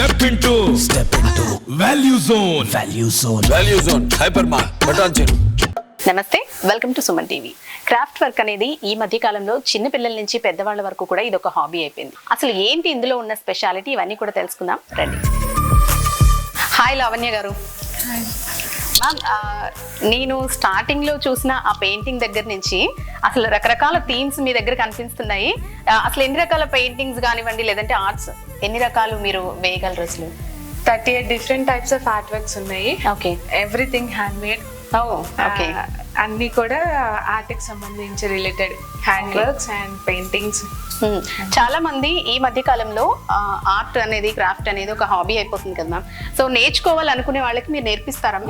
Step into step into value zone value zone value zone hyper మార్ బటాన్ చెరు నమస్తే welcome to Suman TV. Craft work అనేది ఈ మధ్య కాలంలో చిన్న పిల్లల నుంచి పెద్దవాళ్ళ వరకు కూడా ఇది ఒక హాబీ అయిపోయింది. అసలు ఏంటి ఇందులో ఉన్న స్పెషాలిటీ ఇవన్నీ కూడా తెలుసుకుందాం. రండి. హాయ్ లావణ్య గారు. మ్యామ్ నేను స్టార్టింగ్లో చూసిన ఆ పెయింటింగ్ దగ్గర నుంచి అసలు రకరకాల థీమ్స్ మీ దగ్గర కనిపిస్తున్నాయి. అసలు ఎన్ని రకాల పెయింటింగ్స్ కానివ్వండి లేదంటే ఆర్ట్స్ ఎన్ని రకాలు మీరు వేయగలరు అసలు thirty eight different types of art works ఉన్నాయి. Okay. Everything hand made okay. అన్ని కూడా ఆర్ట్కి సంబంధించి related hand works and paintings. Hmm. చాలా మంది ఈ మధ్య కాలంలో ఆర్ట్ అనేది క్రాఫ్ట్ అనేది ఒక హాబీ అయిపోతుంది కదా మ్యామ్. సో నేర్చుకోవాలనుకునే వాళ్ళకి మీరు నేర్పిస్తారా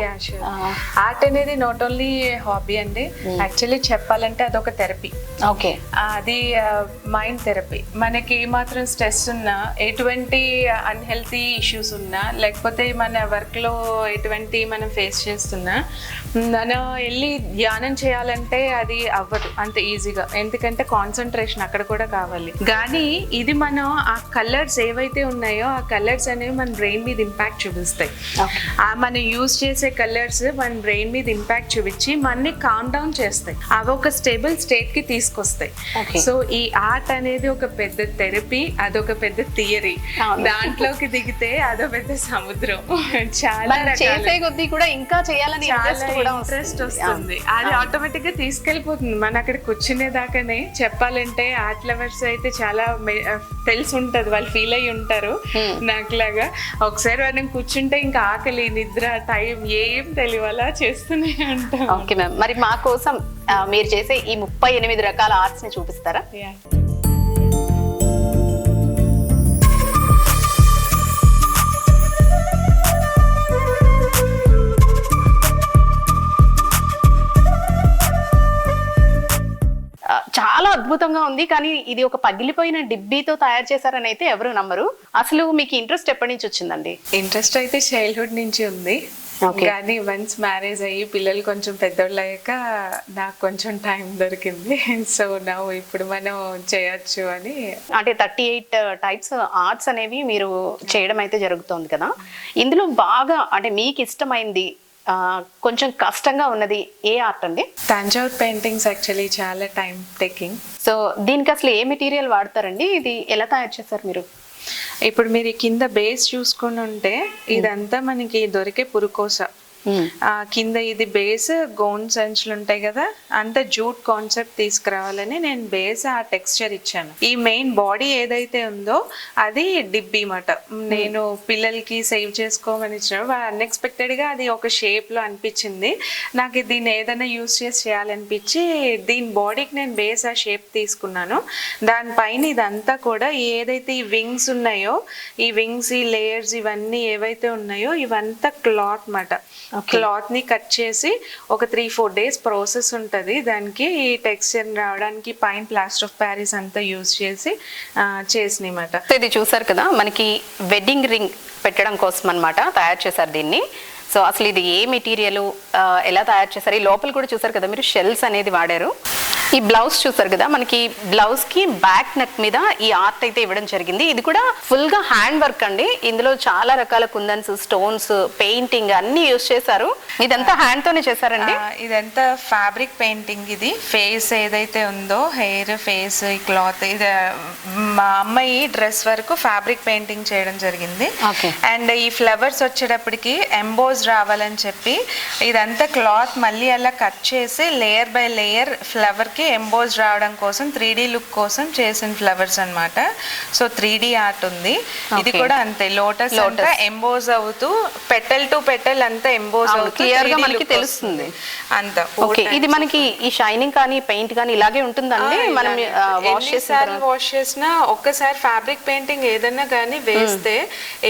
ఆర్ట్ అనేది నాట్ ఓన్లీ హాబీ అండి యాక్చువల్లీ చెప్పాలంటే అదొక థెరపీ ఓకే అది మైండ్ థెరపీ మనకి ఏమాత్రం స్ట్రెస్ ఉన్నా ఎటువంటి అన్హెల్తీ ఇష్యూస్ ఉన్నా లేకపోతే మన వర్క్లో ఎటువంటి మనం ఫేస్ చేస్తున్నా మనం వెళ్ళి ధ్యానం చేయాలంటే అది అవ్వదు అంత ఈజీగా. ఎందుకంటే కాన్సన్ట్రేషన్ అక్కడ కూడా కావాలి. కానీ ఇది మనం ఆ కలర్స్ ఏవైతే ఉన్నాయో ఆ కలర్స్ అనేవి మన బ్రెయిన్ మీద ఇంపాక్ట్ చూపిస్తాయి. ఆ మనం యూజ్ చేసే కలర్స్ మన బ్రెయిన్ మీద ఇంపాక్ట్ చూపించి మనని కామ్ డౌన్ చేస్తాయి. అవి ఒక స్టేబుల్ స్టేట్కి తీసుకొస్తాయి. సో ఈ ఆర్ట్ అనేది ఒక పెద్ద థెరపీ అదొక పెద్ద థియరీ. దాంట్లోకి దిగితే అదో పెద్ద సముద్రం. చాలా చేసే కొద్దీ కూడా ఇంకా చేయాలని ఇంట్రెస్ట్ వస్తుంది. అది ఆటోమేటిక్గా తీసుకెళ్ళిపోతుంది మన అక్కడ కూర్చునే దాకానే చెప్పాలంటే ఆర్ట్ లవర్స్ అయితే చాలా తెలిసి ఉంటది వాళ్ళు ఫీల్ అయ్యి ఉంటారు నాకులాగా. ఒకసారి మనం కూర్చుంటే ఇంకా ఆకలి నిద్ర టైం ఏం తెలియలా చేస్తూనే ఉంటాం. Okay ma'am. మరి మా కోసం మీరు చేసే ఈ ముప్పై ఎనిమిది రకాల ఆర్ట్స్ని చూపిస్తారా చాలా అద్భుతంగా ఉంది. కానీ ఇది ఒక పగిలిపోయిన డిబ్బీతో తయారు చేశారని అయితే ఎవరు నమ్మరు. అసలు మీకు ఇంట్రెస్ట్ ఎప్పటి నుంచి వచ్చిందండి? ఇంట్రెస్ట్ అయితే చైల్డ్హుడ్ నుంచి ఉంది. కానీ వన్స్ మ్యారేజ్ అయ్యి పిల్లలు కొంచెం పెద్దోళ్ళు అయ్యాక నాకు కొంచెం టైం దొరికింది. సో నా ఇప్పుడు మనం చేయొచ్చు అని. అంటే థర్టీ ఎయిట్ టైప్స్ ఆర్ట్స్ అనేవి మీరు చేయడం అయితే జరుగుతోంది కదా. ఇందులో బాగా అంటే మీకు ఇష్టమైంది కొంచెం కష్టంగా ఉన్నది ఏ ఆర్ట్ అండి? తంజావూర్ పెయింటింగ్స్ యాక్చువల్లీ చాలా టైం టేకింగ్ సో దీనికి అసలు ఏ మెటీరియల్ వాడతారండి? ఇది ఎలా తయారు చేస్తారు మీరు? ఇప్పుడు మీరు కింద బేస్ చూసుకుని ఉంటే ఇదంతా మనకి దొరికే పురుకోస. ఆ కింద ఇది బేస్ గోన్ సంచులు ఉంటాయి కదా అంత జూట్ కాన్సెప్ట్ తీసుకురావాలని నేను బేస్ ఆ టెక్స్చర్ ఇచ్చాను. ఈ మెయిన్ బాడీ ఏదైతే ఉందో అది డిబ్బీ మాట. నేను పిల్లలకి సేవ్ చేసుకోమని ఇచ్చిన అన్ఎక్స్పెక్టెడ్గా అది ఒక షేప్లో అనిపించింది. నాకు దీన్ని ఏదైనా యూస్ చేసి చేయాలనిపించి దీని బాడీకి నేను బేస్ ఆ షేప్ తీసుకున్నాను. దానిపైన ఇదంతా కూడా ఏదైతే ఈ వింగ్స్ ఉన్నాయో ఈ వింగ్స్ ఈ లేయర్స్ ఇవన్నీ ఏవైతే ఉన్నాయో ఇవంతా క్లాత్ మాట. క్లాత్ని కట్ చేసి ఒక త్రీ ఫోర్ డేస్ ప్రాసెస్ ఉంటది. దానికి ఈ టెక్స్చర్ రావడానికి పైన ప్లాస్టర్ ఆఫ్ ప్యారిస్ అంతా యూజ్ చేసి చేసినమాట. సో ఇది చూసారు కదా మనకి వెడ్డింగ్ రింగ్ పెట్టడం కోసం అన్నమాట తయారు చేశారు దీన్ని. సో అసలు ఇది ఏ మెటీరియల్ ఎలా తయారు చేశారు? ఈ లోపల కూడా చూసారు కదా మీరు షెల్స్ అనేది వాడారు. ఈ బ్లౌజ్ చూసారు కదా మనకి బ్లౌజ్కి బ్యాక్ నెక్ మీద ఈ ఆర్ట్ అయితే ఇవ్వడం జరిగింది. ఇది కూడా ఫుల్గా హ్యాండ్ వర్క్ అండి. ఇందులో చాలా రకాల కుందన్స్ స్టోన్స్ పెయింటింగ్ అన్ని యూస్ చేశారు. ఇదంతా హ్యాండ్ తోనే చేశారండి? ఇదంతా ఫ్యాబ్రిక్ పెయింటింగ్ ఇది. ఫేస్ ఏదైతే ఉందో హెయిర్ ఫేస్ ఈ క్లాత్ ఇది మా అమ్మాయి డ్రెస్ వరకు ఫ్యాబ్రిక్ పెయింటింగ్ చేయడం జరిగింది. అండ్ ఈ ఫ్లవర్స్ వచ్చేటప్పటికి ఎంబోజ్ రావాలని చెప్పి ఇదంతా క్లాత్ మళ్ళీ అలా కట్ చేసి లేయర్ బై లేయర్ ఫ్లవర్ కి ఎంబోజ్ రావడం కోసం త్రీ లుక్ కోసం చేసిన ఫ్లవర్స్ అన్నమాట. సో త్రీ ఆర్ట్ ఉంది. ఇది. కూడా అంతే లోటస్. అంతా ఎంబోజ్ అవుతూ పెటల్ టు పెటల్ అంతా ఎంబోజ్ అవును, అవుతూ clear గా 3D మనకి తెలుస్తుంది. అంత ఓకే ఇది మనకి ఈ షైనింగ్ కానీ పెయింట్ కానీ ఇలాగే ఉంటుందండి? మనం వాష్ తర్వాత. వాష్ చేసినా ఒక్కసారి ఫ్యాబ్రిక్ పెయింటింగ్ ఏదైనా కానీ వేస్తే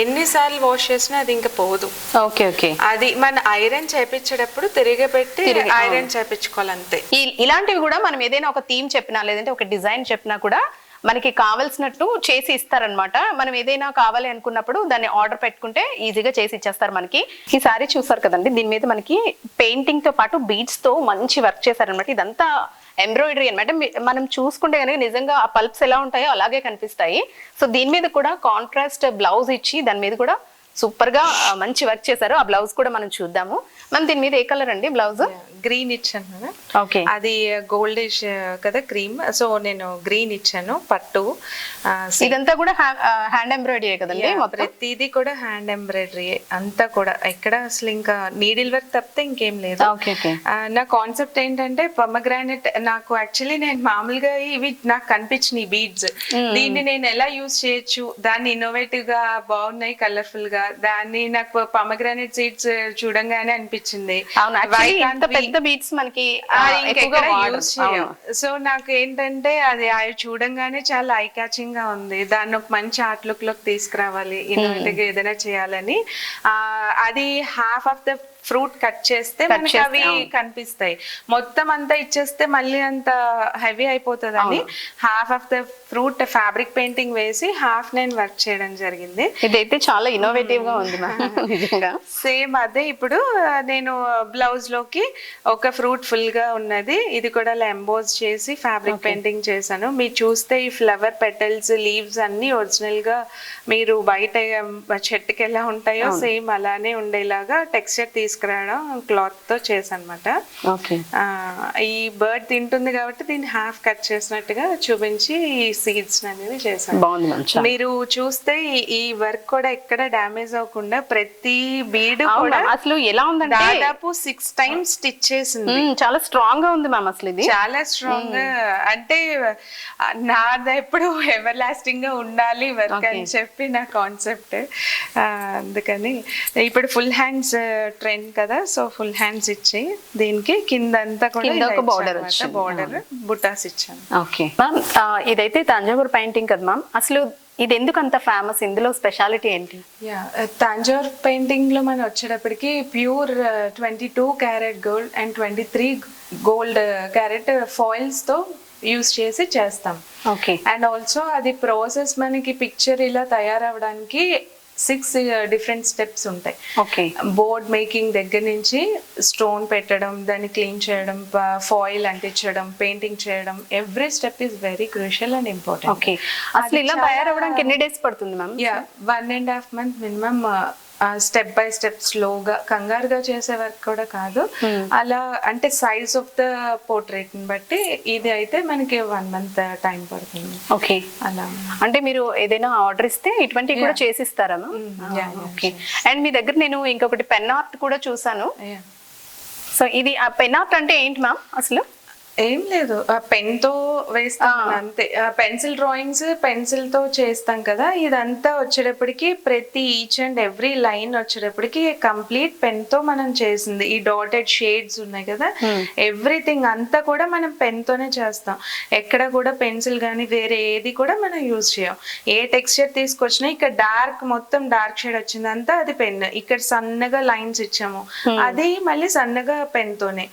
ఎన్నిసార్లు వాష్ చేసినా అది ఇంకా పోదు. Okay okay. అది మన ఐరన్ చేపించేటప్పుడు తిరిగి పెట్టి ఐరన్ చేపించుకోవాలి అంతే ఇలాంటివి కూడా మనం ఏదైనా ఒక థీమ్ చెప్పినా లేదంటే ఒక డిజైన్ చెప్పినా కూడా మనకి కావలసినట్టు చేసి ఇస్తారనమాట మనం ఏదైనా కావాలి అనుకున్నప్పుడు దాన్ని ఆర్డర్ పెట్టుకుంటే ఈజీగా చేసి ఇచ్చేస్తారు మనకి. ఈ సారీ చూసారు కదండి దీని మీద మనకి పెయింటింగ్తో పాటు బీడ్స్తో మంచి వర్క్ చేశారనమాట ఇదంతా ఎంబ్రాయిడరీ అనమాట మీ- మనం చూసుకుంటే కనుక నిజంగా ఆ పల్ప్స్ ఎలా ఉంటాయో అలాగే కనిపిస్తాయి. సో దీని మీద కూడా కాంట్రాస్ట్ బ్లౌజ్ ఇచ్చి దాని మీద కూడా సూపర్గా మంచి వర్క్ చేశారు. ఆ బ్లౌజ్ కూడా మనం చూద్దాము. మనం దీని మీద ఏ కలర్ అండి బ్లౌజ్? గ్రీన్ ఇచ్చాను ఓకే అది గోల్డిష్ కదా క్రీమ్ సో నేను గ్రీన్ ఇచ్చాను పట్టు ఇదంతా కూడా హ్యాండ్ ఎంబ్రాయిడరీ కదండి ప్రతిదీ కూడా హ్యాండ్ ఎంబ్రాయిడరీ అంతా కూడా. ఎక్కడ అసలు ఇంకా నీడిల్ వర్క్ తప్పితే ఇంకేం లేదు. నా కాన్సెప్ట్ ఏంటంటే పమగ్రానెట్ నాకు యాక్చువల్లీ నేను మామూలుగా ఇవి నాకు కనిపించినాయి బీడ్స్ దీన్ని నేను ఎలా యూజ్ చేయొచ్చు? దాన్ని ఇన్నోవేటివ్గా బాగున్నాయి కలర్ఫుల్గా దాన్ని నాకు పమగ్రానెట్ సీడ్స్ చూడంగానే అనిపించింది. అవును పెద్ద బీట్స్ మనకి. సో నాకు ఏంటంటే అది అవి చూడంగానే చాలా ఐ క్యాచింగ్గా ఉంది. దాన్ని ఒక మంచి ఆర్ట్ లుక్లోకి తీసుకురావాలి ఇన్నోవేటివ్ ఏదైనా చేయాలని. అది half of the fruit cut చేస్తే మనకి అవి. కనిపిస్తాయి. మొత్తం అంతా ఇచ్చేస్తే మళ్ళీ అంత హెవీ అయిపోతుందని half of the fruit fabric painting వేసి హాఫ్ నేను వర్క్ చేయడం జరిగింది. ఇదైతే చాలా ఇన్నోవేటివ్గా ఉంది సేమ్ అదే ఇప్పుడు నేను బ్లౌజ్లోకి ఒక ఫ్రూట్ ఫుల్గా ఉన్నది. ఇది కూడా ఎంబోజ్ చేసి ఫ్యాబ్రిక్ పెయింటింగ్ చేశాను. మీరు చూస్తే ఈ ఫ్లవర్ పెటల్స్ లీవ్స్ అన్ని ఒరిజినల్గా మీరు బయట చెట్టుకి ఎలా ఉంటాయో సేమ్ అలానే ఉండేలాగా టెక్స్చర్ తీసుకురావడం క్లాత్తో చేశానమాట. ఓకే. ఆ, ఈ బర్డ్ తింటుంది కాబట్టి దీన్ని హాఫ్ కట్ చేసినట్టుగా చూపించి ఈ సీడ్స్ అనేది చేశాను. మీరు చూస్తే ఈ- వర్క్ కూడా ఎక్కడ డ్యామేజ్ అవ్వకుండా ప్రతి బీడ్ కూడా. అసలు ఎలా ఉందంటే దాదాపు సిక్స్ టైమ్స్ స్టిచ్ చేసింది. చాలా స్ట్రాంగ్గా ఉంది మ్యామ్ అసలు ఇది. చాలా స్ట్రాంగ్ అంటే ఆ, నాది ఎప్పుడు ఎవర్ లాస్టింగ్గా ఉండాలి వర్క్ అని చెప్పి నా కాన్సెప్ట్ అందుకని ఇప్పుడు ఫుల్ హ్యాండ్స్ ట్రెండ్ కదా సో ఫుల్ హ్యాండ్స్ ఇచ్చి దీనికి కింద అంతా కూడా ఒక. బార్డర్ బుటాస్ ఇచ్చాను. ఓకే. మ్యామ్ ఇదైతే తంజావూరు పెయింటింగ్ కదా మ్యామ్ అసలు ఇది ఎందుకు అంత ఫేమస్ ఇందులో స్పెషాలిటీ ఏంటి? యా తంజోర్ పెయింటింగ్లో మనం వచ్చేటప్పటికి pure twenty two carat gold and twenty three gold carat ఫాయిల్స్తో use చేసి చేస్తాం. ఓకే అండ్ ఆల్సో అది ప్రాసెస్ మనకి పిక్చర్ ఇలా తయారవడానికి సిక్స్ డిఫరెంట్ స్టెప్స్ ఉంటాయి. ఓకే బోర్డ్ మేకింగ్ దగ్గర నుంచి స్టోన్ పెట్టడం దాన్ని క్లీన్ చేయడం ఫాయిల్ అంటించడం పెయింటింగ్ చేయడం every step is very crucial and important okay అసలు ఇలా తయారవ్వడానికి ఎన్ని డేస్ పడుతుంది ma'am yeah one and half month minimum step by step స్లోగా కంగారుగా చేసే వర్క్ కూడా కాదు. అలా అంటే సైజ్ ఆఫ్ ద పోర్ట్రేట్ని బట్టి ఇది అయితే మనకి వన్ మంత్ టైం పడుతుంది. ఓకే అలా. అంటే మీరు ఏదైనా ఆర్డర్ ఇస్తే ఇటువంటివి కూడా చేసిస్తారా ఓకే అండ్ మీ దగ్గర నేను ఇంకొకటి పెన్ ఆర్ట్ కూడా చూసాను. సో ఇది ఆ పెన్ ఆర్ట్ అంటే ఏంటి మ్యామ్ అసలు? ఏం లేదు. ఆ పెన్తో వేస్తాం అంతే. పెన్సిల్ డ్రాయింగ్స్ పెన్సిల్తో చేస్తాం కదా. ఇదంతా వచ్చేటప్పటికి ప్రతి ఈచ్ అండ్ ఎవ్రీ లైన్ వచ్చేటప్పటికి కంప్లీట్ పెన్తో మనం చేసింది. ఈ డాటెడ్ షేడ్స్ ఉన్నాయి కదా. ఎవ్రీథింగ్ అంతా కూడా మనం పెన్ తోనే చేస్తాం. ఎక్కడ కూడా పెన్సిల్ కానీ వేరే ఏది కూడా మనం యూజ్ చేయం ఏ టెక్స్చర్ తీసుకొచ్చినా ఇక్కడ డార్క్ మొత్తం డార్క్ షేడ్ వచ్చింది అంతా అది పెన్. ఇక్కడ సన్నగా లైన్స్ ఇచ్చాము. అది మళ్ళీ సన్నగా పెన్ తోనే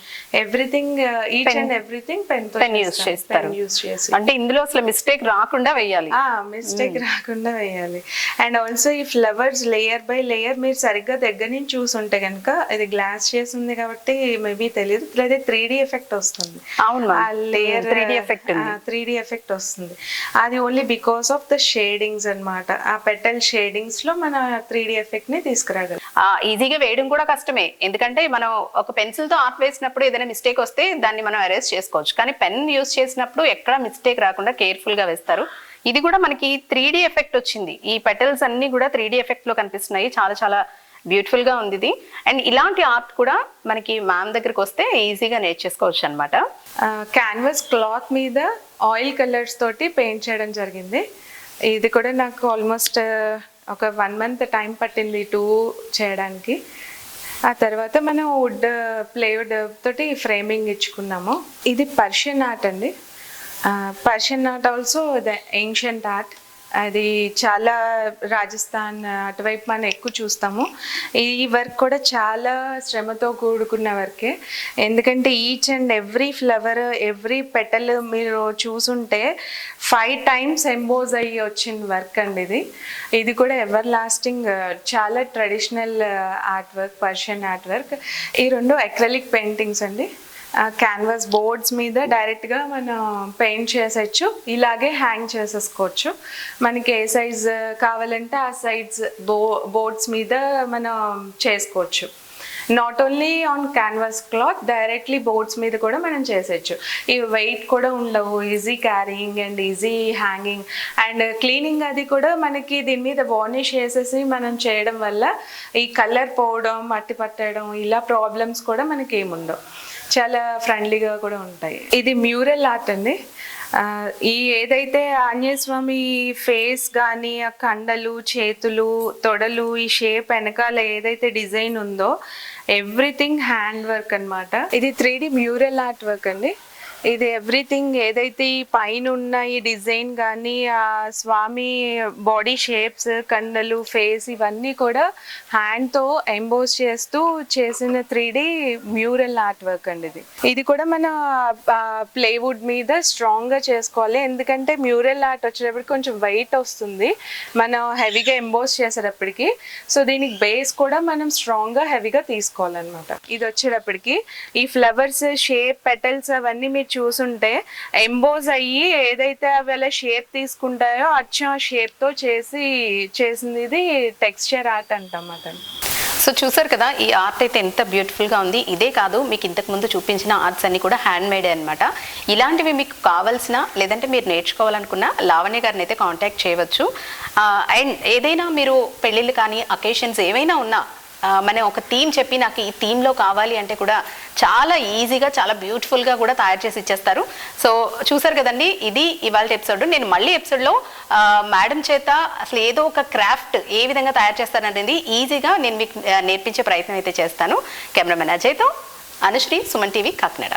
everything each and everything pen pen use చేస్తారు. యూస్ చేసి. అంటే ఇందులో అసలు మిస్టేక్ రాకుండా వెయ్యాలి ఆ మిస్టేక్ రాకుండా వేయాలి. అండ్ ఆల్సో ఈ ఫ్లవర్స్ లేయర్ బై లేయర్ మీరు సరిగ్గా దగ్గర నుంచి చూసుంటే కనుక ఇది గ్లాస్ చేసి ఉంది కాబట్టి మేబీ తెలియదు. లేదా త్రీ డి ఎఫెక్ట్ వస్తుంది. అవును లేయర్ 3D effect ఉంది. త్రీ డి ఎఫెక్ట్ వస్తుంది. అది only because of the shadings అన్నమాట. ఆ పెటల్ షేడింగ్స్లో మన త్రీ డి ఎఫెక్ట్ని తీసుకురాగలం. ఈజీగా వేయడం కూడా కష్టమే. ఎందుకంటే మనం ఒక పెన్సిల్తో ఆర్ట్ వేసినప్పుడు ఏదైనా మిస్టేక్ వస్తే దాన్ని మనం అరేంజ్ చేసుకోవచ్చు. కానీ పెన్ యూస్ చేసినప్పుడు ఎక్కడ మిస్టేక్ రాకుండా కేర్ఫుల్గా వేస్తారు. ఇది కూడా మనకి త్రీ డి ఎఫెక్ట్ వచ్చింది. ఈ పెటల్స్ అన్ని కూడా త్రీ డి ఎఫెక్ట్లో కనిపిస్తున్నాయి. చాలా చాలా బ్యూటిఫుల్గా ఉంది ఇది అండ్ ఇలాంటి ఆర్ట్ కూడా మనకి మ్యామ్ దగ్గరికి వస్తే ఈజీగా నేర్చేసుకోవచ్చు అనమాట క్యాన్వాస్ క్లాత్ మీద ఆయిల్ కలర్స్ తోటి పెయింట్ చేయడం జరిగింది. ఇది కూడా నాకు ఆల్మోస్ట్ ఒక వన్ మంత్ టైం పట్టింది టూ చేయడానికి. ఆ తర్వాత మనం వుడ్ ప్లేవుడ్ తోటి ఫ్రేమింగ్ ఇచ్చుకున్నాము. ఇది పర్షియన్ ఆర్ట్ అండి. Persian art also the ancient art. అది చాలా రాజస్థాన్ అటువైపు మనం ఎక్కువ చూస్తాము. ఈ వర్క్ కూడా చాలా శ్రమతో కూడుకున్న వర్కే. ఎందుకంటే each and every flower every petal మీరు చూసుంటే ఫైవ్ టైమ్స్ ఎంబోజ్ అయ్యి వచ్చిన వర్క్ అండి ఇది. ఇది కూడా ఎవర్ లాస్టింగ్ చాలా traditional art work Persian art work ఈ రెండు అక్రలిక్ పెయింటింగ్స్ అండి. క్యాన్వాస్ బోర్డ్స్ మీద డైరెక్ట్గా మనం పెయింట్ చేసేయచ్చు ఇలాగే హ్యాంగ్ చేసేసుకోవచ్చు. మనకి ఏ సైజ్ కావాలంటే ఆ సైజ్ బో బోర్డ్స్ మీద మనం చేసుకోవచ్చు. Not only on canvas cloth directly boards మీద కూడా మనం చేసేయచ్చు ఈ వెయిట్ కూడా ఉండవు. Easy carrying and easy hanging and cleaning అది కూడా మనకి దీని మీద వార్నిష్ వేసేసి మనం చేయడం వల్ల ఈ కలర్ పోవడం మట్టి పట్టడం ఇలా ప్రాబ్లమ్స్ కూడా మనకి ఏముండవు. చాలా ఫ్రెండ్లీగా కూడా ఉంటాయి. ఇది మ్యూరల్ ఆర్ట్ అండి. ఈ ఏదైతే ఆంజనేయ స్వామి ఫేస్ కానీ ఆ కండలు చేతులు తొడలు ఈ షేప్ వెనకాల ఏదైతే డిజైన్ ఉందో ఎవ్రీథింగ్ హ్యాండ్ వర్క్ అన్నమాట. ఇది three D mural art work అండి. ఇది ఎవ్రీథింగ్ ఏదైతే ఈ పైన ఉన్న ఈ డిజైన్ కానీ ఆ స్వామి బాడీ షేప్స్ కండలు ఫేస్ ఇవన్నీ కూడా హ్యాండ్తో ఎంబోస్ చేస్తూ చేసిన three D mural art work అండి ఇది. ఇది కూడా మన ప్లేవుడ్ మీద స్ట్రాంగ్గా చేసుకోవాలి. ఎందుకంటే మ్యూరల్ ఆర్ట్ వచ్చేటప్పటికి కొంచెం వెయిట్ వస్తుంది. మనం హెవీగా ఎంబోస్ చేసేటప్పటికి. సో దీనికి బేస్ కూడా మనం స్ట్రాంగ్గా హెవీగా తీసుకోవాలన్నమాట. ఇది వచ్చేటప్పటికి ఈ ఫ్లవర్స్ షేప్ పెటల్స్ అవన్నీ మీరు చూసుంటే ఎంబోజ్ అయ్యి ఏదైతే అవి షేప్ తీసుకుంటాయో అచ్చం ఆ షేప్తో చేసి చేసింది ఇది టెక్స్చర్ ఆర్ట్ అంటాం అతను. సో చూసారు కదా ఈ ఆర్ట్ అయితే ఎంత బ్యూటిఫుల్గా ఉంది. ఇదే కాదు మీకు ఇంతకు ముందు చూపించిన ఆర్ట్స్ అన్ని కూడా హ్యాండ్ మేడ్ అనమాట ఇలాంటివి మీకు కావాల్సిన లేదంటే మీరు నేర్చుకోవాలనుకున్న లావణ్య గారిని అయితే కాంటాక్ట్ చేయవచ్చు. అండ్ ఏదైనా మీరు పెళ్ళిళ్ళు కానీ అకేషన్స్ ఏవైనా ఉన్నా మన ఒక థీమ్ చెప్పి నాకు ఈ థీమ్లో కావాలి అంటే కూడా చాలా ఈజీగా చాలా బ్యూటిఫుల్గా కూడా తయారు చేసి ఇచ్చేస్తారు. సో చూసారు కదండి ఇది ఇవాళ ఎపిసోడ్. నేను మళ్ళీ ఎపిసోడ్లో మేడం చేత అసలు ఏదో ఒక క్రాఫ్ట్ ఏ విధంగా తయారు చేస్తారనేది ఈజీగా నేను మీకు నేర్పించే ప్రయత్నం అయితే చేస్తాను. కెమెరామెన్ అజయ్తో అనుశ్రీ సుమన్ టీవీ కాకినాడ.